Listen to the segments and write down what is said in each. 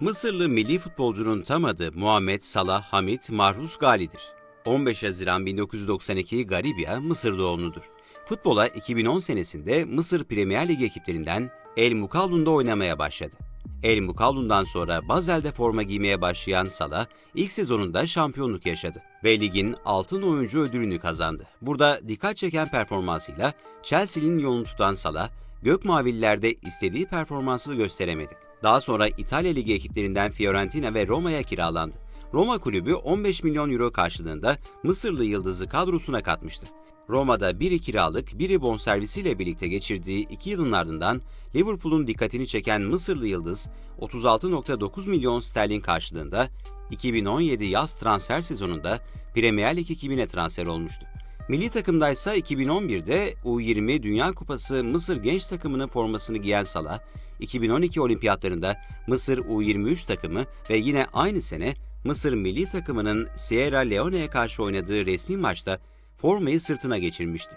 Mısırlı milli futbolcunun tam adı Muhammed Salah Hamit Marhus Gali'dir. 15 Haziran 1992 Garibia, Mısır doğumludur. Futbola 2010 senesinde Mısır Premier Lig ekiplerinden El Mukallun'da oynamaya başladı. El Mukallun'dan sonra Bazel'de forma giymeye başlayan Salah, ilk sezonunda şampiyonluk yaşadı ve ligin altın oyuncu ödülünü kazandı. Burada dikkat çeken performansıyla Chelsea'nin yolunu tutan Salah, Gökmavililerde istediği performansı gösteremedi. Daha sonra İtalya Ligi ekiplerinden Fiorentina ve Roma'ya kiralandı. Roma kulübü 15 milyon euro karşılığında Mısırlı yıldızı kadrosuna katmıştı. Roma'da biri kiralık, biri bonservisiyle birlikte geçirdiği iki yılın ardından Liverpool'un dikkatini çeken Mısırlı yıldız 36.9 milyon sterlin karşılığında 2017 yaz transfer sezonunda Premier Lig ekibine transfer olmuştu. Milli takımdaysa 2011'de U20 Dünya Kupası Mısır genç takımının formasını giyen Salah, 2012 olimpiyatlarında Mısır U23 takımı ve yine aynı sene Mısır milli takımının Sierra Leone'ye karşı oynadığı resmi maçta formayı sırtına geçirmişti.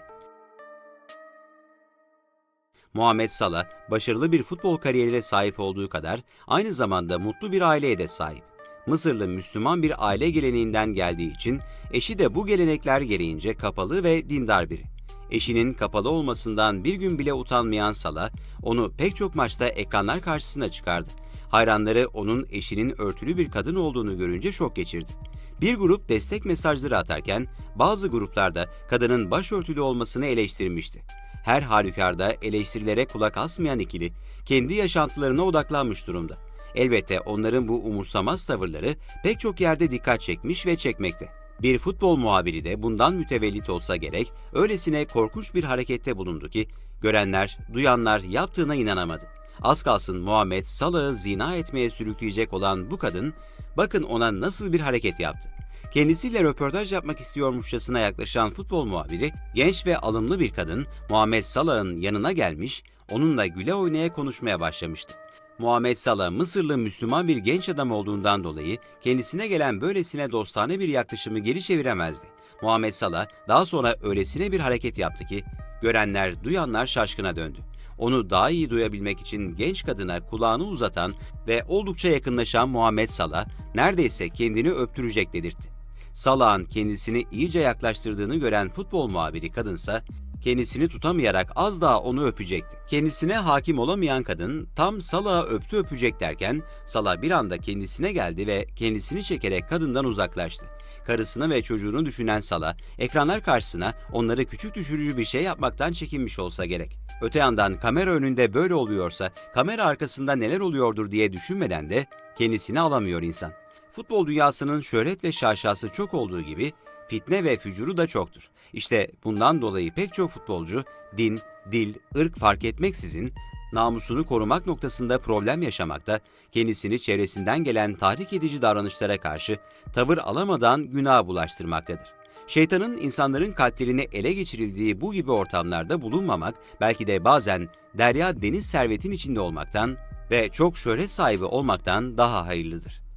Muhammed Salah, başarılı bir futbol kariyerine sahip olduğu kadar aynı zamanda mutlu bir aileye de sahip. Mısırlı Müslüman bir aile geleneğinden geldiği için eşi de bu gelenekler gereğince kapalı ve dindar biri. Eşinin kapalı olmasından bir gün bile utanmayan Salah, onu pek çok maçta ekranlar karşısına çıkardı. Hayranları onun eşinin örtülü bir kadın olduğunu görünce şok geçirdi. Bir grup destek mesajları atarken bazı gruplarda kadının başörtülü olmasını eleştirmişti. Her halükarda eleştirilere kulak asmayan ikili kendi yaşantılarına odaklanmış durumda. Elbette onların bu umursamaz tavırları pek çok yerde dikkat çekmiş ve çekmekte. Bir futbol muhabiri de bundan mütevellit olsa gerek öylesine korkunç bir harekette bulundu ki görenler, duyanlar yaptığına inanamadı. Az kalsın Muhammed Salah'ı zina etmeye sürükleyecek olan bu kadın bakın ona nasıl bir hareket yaptı. Kendisiyle röportaj yapmak istiyormuşçasına yaklaşan futbol muhabiri, genç ve alımlı bir kadın Muhammed Salah'ın yanına gelmiş, onunla güle oynaya konuşmaya başlamıştı. Muhammed Salah Mısırlı Müslüman bir genç adam olduğundan dolayı kendisine gelen böylesine dostane bir yaklaşımı geri çeviremezdi. Muhammed Salah daha sonra öylesine bir hareket yaptı ki görenler, duyanlar şaşkına döndü. Onu daha iyi duyabilmek için genç kadına kulağını uzatan ve oldukça yakınlaşan Muhammed Salah neredeyse kendini öptürecek dedirtti. Salah'ın kendisini iyice yaklaştırdığını gören futbol muhabiri kadınsa kendisini tutamayarak az daha onu öpecekti. Kendisine hakim olamayan kadın tam Salah'ı öptü öpecek derken Salah bir anda kendisine geldi ve kendisini çekerek kadından uzaklaştı. Karısını ve çocuğunu düşünen Salah, ekranlar karşısına onları küçük düşürücü bir şey yapmaktan çekinmiş olsa gerek. Öte yandan kamera önünde böyle oluyorsa kamera arkasında neler oluyordur diye düşünmeden de kendisini alamıyor insan. Futbol dünyasının şöhret ve şaşası çok olduğu gibi fitne ve fücuru da çoktur. İşte bundan dolayı pek çok futbolcu din, dil, ırk fark etmeksizin namusunu korumak noktasında problem yaşamakta, kendisini çevresinden gelen tahrik edici davranışlara karşı tavır alamadan günah bulaştırmaktadır. Şeytanın insanların kalplerini ele geçirildiği bu gibi ortamlarda bulunmamak belki de bazen derya deniz servetin içinde olmaktan ve çok şöhret sahibi olmaktan daha hayırlıdır.